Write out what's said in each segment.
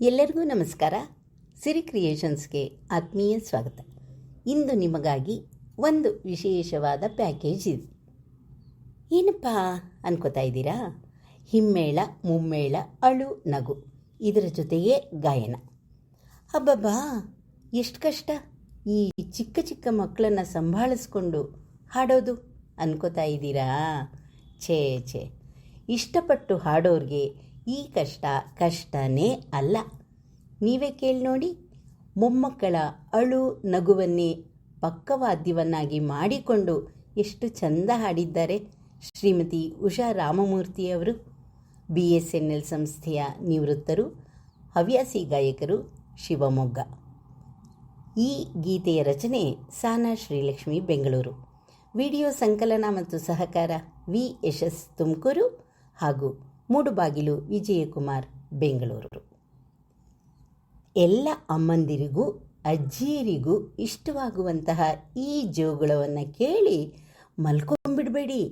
ಎಲ್ಲರಿಗೂ ನಮಸ್ಕಾರ. ಸಿರಿ ಕ್ರಿಯೇಷನ್ಸ್ಗೆ ಆತ್ಮೀಯ ಸ್ವಾಗತ. ಇಂದು ನಿಮಗಾಗಿ ಒಂದು ವಿಶೇಷವಾದ ಪ್ಯಾಕೇಜ್ ಇದೆ. ಏನಪ್ಪ ಅನ್ಕೋತಾ ಇದ್ದೀರಾ? ಹಿಮ್ಮೇಳ, ಮುಮ್ಮೇಳ, ಅಳು, ನಗು ಇದರ ಜೊತೆಯೇ ಗಾಯನ. ಅಬ್ಬಬ್ಬಾ, ಎಷ್ಟು ಕಷ್ಟ. ಈ ಚಿಕ್ಕ ಚಿಕ್ಕ ಮಕ್ಕಳನ್ನು ಸಂಭಾಳಿಸ್ಕೊಂಡು ಹಾಡೋದು ಅನ್ಕೋತಾ ಇದ್ದೀರಾ? ಛೇ ಛೇ. ಇಷ್ಟಪಟ್ಟು ಹಾಡೋರಿಗೆ ಈ ಕಷ್ಟ ಕಷ್ಟನೇ ಅಲ್ಲ. ನೀವೇ ಕೇಳಿ ನೋಡಿ. ಮೊಮ್ಮಕ್ಕಳ ಅಳು ನಗುವನ್ನೇ ಪಕ್ಕವಾದ್ಯವನ್ನಾಗಿ ಮಾಡಿಕೊಂಡು ಎಷ್ಟು ಚಂದ ಹಾಡಿದ್ದಾರೆ ಶ್ರೀಮತಿ ಉಷಾ ರಾಮಮೂರ್ತಿಯವರು. ಬಿ ಎಸ್ ಎನ್ ಎಲ್ ಸಂಸ್ಥೆಯ ನಿವೃತ್ತರು, ಹವ್ಯಾಸಿ ಗಾಯಕರು ಶಿವಮೊಗ್ಗ. ಈ ಗೀತೆಯ ರಚನೆ ಸಾನಾ ಶ್ರೀಲಕ್ಷ್ಮಿ, ಬೆಂಗಳೂರು. ವಿಡಿಯೋ ಸಂಕಲನ ಮತ್ತು ಸಹಕಾರ ವಿ ಯಶಸ್ ತುಮಕೂರು ಹಾಗೂ ಮೂಡುಬಾಗಿಲು ವಿಜಯಕುಮಾರ್, ಬೆಂಗಳೂರು. ಎಲ್ಲ ಅಮ್ಮಂದಿರಿಗೂ ಅಜ್ಜಿಯರಿಗೂ ಇಷ್ಟವಾಗುವಂತಹ ಈ ಜೋಗುಳವನ್ನು ಕೇಳಿ ಮಲ್ಕೊಂಬಿಡಬೇಡಿ.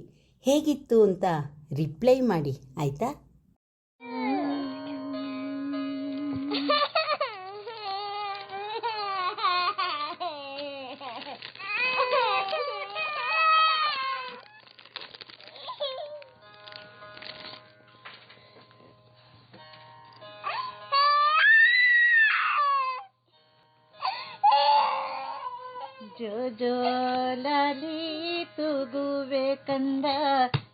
ಹೇಗಿತ್ತು ಅಂತ ರಿಪ್ಲೈ ಮಾಡಿ, ಆಯಿತಾ? ಜೋ ಜೋ ತೂಗುವೆ ಕಂದ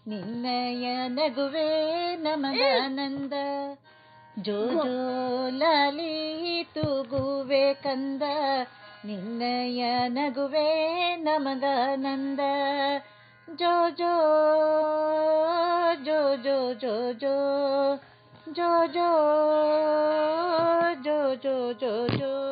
ನಿನ್ನಯ ನಗುವೆ ನಮಗಾನಂದ. ಜೋ ಜೋ ತೂಗುವೆ ಕಂದ ನಿನ್ನಯ ನಗುವೆ ನಮಗಾನಂದ. ಜೋ ಜೋ ಜೋ ಜೋ ಜೋ ಜೋ ಜೋ ಜೋ ಜೋ ಜೋ ಜೋ ಜೋ.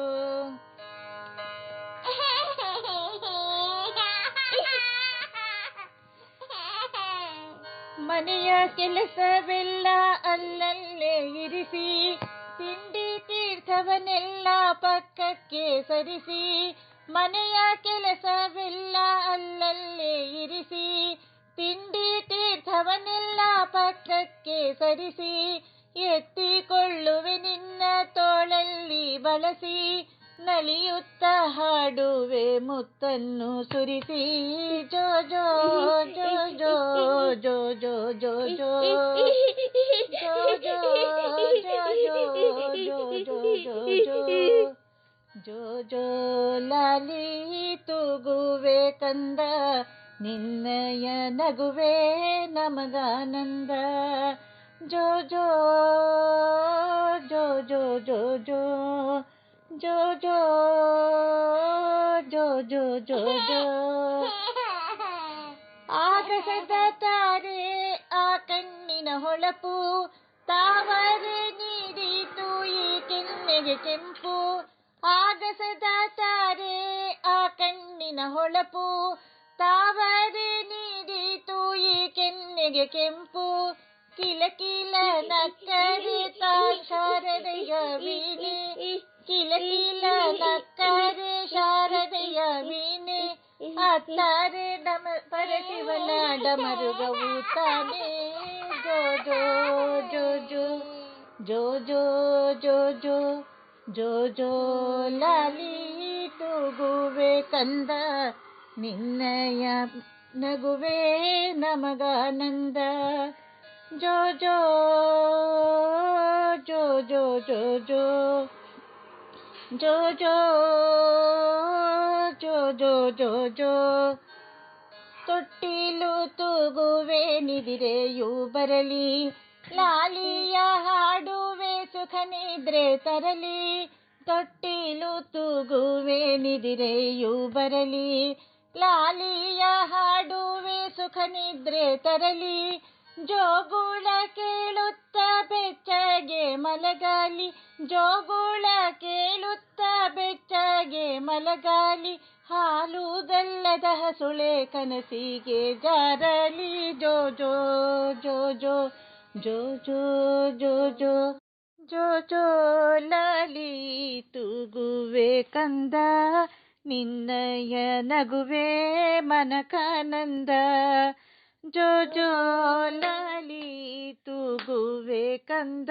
ಮನೆಯ ಕೆಲಸವೆಲ್ಲ ಅಲ್ಲಲ್ಲೇ ಇರಿಸಿ, ತಿಂಡಿ ತೀರ್ಥವನ್ನೆಲ್ಲ ಪಕ್ಕಕ್ಕೆ ಸರಿಸಿ, ಮನೆಯ ಕೆಲಸವೆಲ್ಲ ಅಲ್ಲಲ್ಲೇ ಇರಿಸಿ, ತಿಂಡಿ ತೀರ್ಥವನ್ನೆಲ್ಲ ಪಕ್ಕಕ್ಕೆ ಸರಿಸಿ, ಎತ್ತಿಕೊಳ್ಳುವೆ ನಿನ್ನ ತೋಳಲ್ಲಿ ಬಳಸಿ ನಲಿಯುತ್ತ ಹಾಡುವೆ ಮುತ್ತನ್ನು ಸುರಿಸಿ ಜೋ ಜೋ ಜೋ ಜೋ ಜೋ ಜೋ ಜೋ ಜೋ ಜೋ ಜೋ ಜೋ ಜೋ ಜೋ ಜೋ ಜೋ ಜೋ ಲಾಲಿ ತೂಗುವೆ ಕಂದ ನಿನ್ನಯ ನಗುವೆ ನಮಗಾನಂದ ಜೋ ಜೋ ಜೋ ಜೋ ಜೋ ಜೋ ಜೋ ಜೋ ಜೋ ಜೋ ಜೋ ಜೋ. ಆಗಸದ ತಾರೆ, ಆ ಕಣ್ಣಿನ ಹೊಳಪು, ತಾವರೆ ನೀಡಿತು ಈ ಕೆನ್ನೆಗೆ ಕೆಂಪು. ಆಗಸದ ತಾರೆ, ಆ ಕಣ್ಣಿನ ಹೊಳಪು, ತಾವರೆ ನೀಡಿತು ಈ ಕೆನ್ನೆಗೆ ಕೆಂಪು. ಕಿಲ ಕಿಲ ನಕ್ಕರೆ ತಾ ಶಾರದೆಯ ವೀಣೆ ಕಿಲ ಕಿಲ ನಕ್ಕರೆ ಶಾರದೆಯ ವೀಣೆ ಅತ್ತಾರೆ ಡಮ ಪರಶಿವನ ಡಮರುಗವು ತಾನೆ ಜೋ ಜೋ ಜೋ ಜೋ ಜೋ ಜೋ ಜೋ ಜೋ ಜೋ ಜೋ ಲಾಲಿ ತೂಗುವೆ ಕಂದ ನಿನ್ನಯ ನಗುವೆ ನಮಗಾನಂದ ಜೋ ಜೋ ಜೋ ಜೋ ಜೋ ಜೋ ಜೋ ಜೋ ಜೋ ಜೋ ಜೋ ಜೋ. ತೊಟ್ಟಿಲು ತೂಗುವೆ ನಿದಿರೆಯೂ ಬರಲಿ, ಲಾಲಿಯ ಹಾಡುವೆ ಸುಖ ನಿದ್ರೆ ತರಲಿ. ತೊಟ್ಟಿಲು ತೂಗುವೆ ನಿದಿರೆಯೂ ಬರಲಿ, ಲಾಲಿಯ ಹಾಡುವೆ ಸುಖ ನಿದ್ರೆ ತರಲಿ. ಜೋಗುಳ ಕೇಳುತ್ತ ಬೆಚ್ಚಗೆ ಮಲಗಾಲಿ, ಜೋಗುಳ ಬೆಚ್ಚಗೆ ಮಲಗಾಲಿ ಹಾಲು ಬೆಲ್ಲದ ಹಸುಳೆ ಕನಸಿಗೆ ಜಾರಲಿ ಜೋ ಜೋ ಜೋ ಜೋ ಜೋ ಜೋ ಜೋ ಜೋ ಜೋ ಜೋ ಲಾಲಿ ತೂಗುವೆ ಕಂದ ನಿನ್ನಯ ನಗುವೆ ಮನಕಾನಂದ ಜೋ ಜೋ ಲಾಲಿ ತೂಗುವೆ ಕಂದ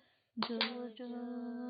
着着。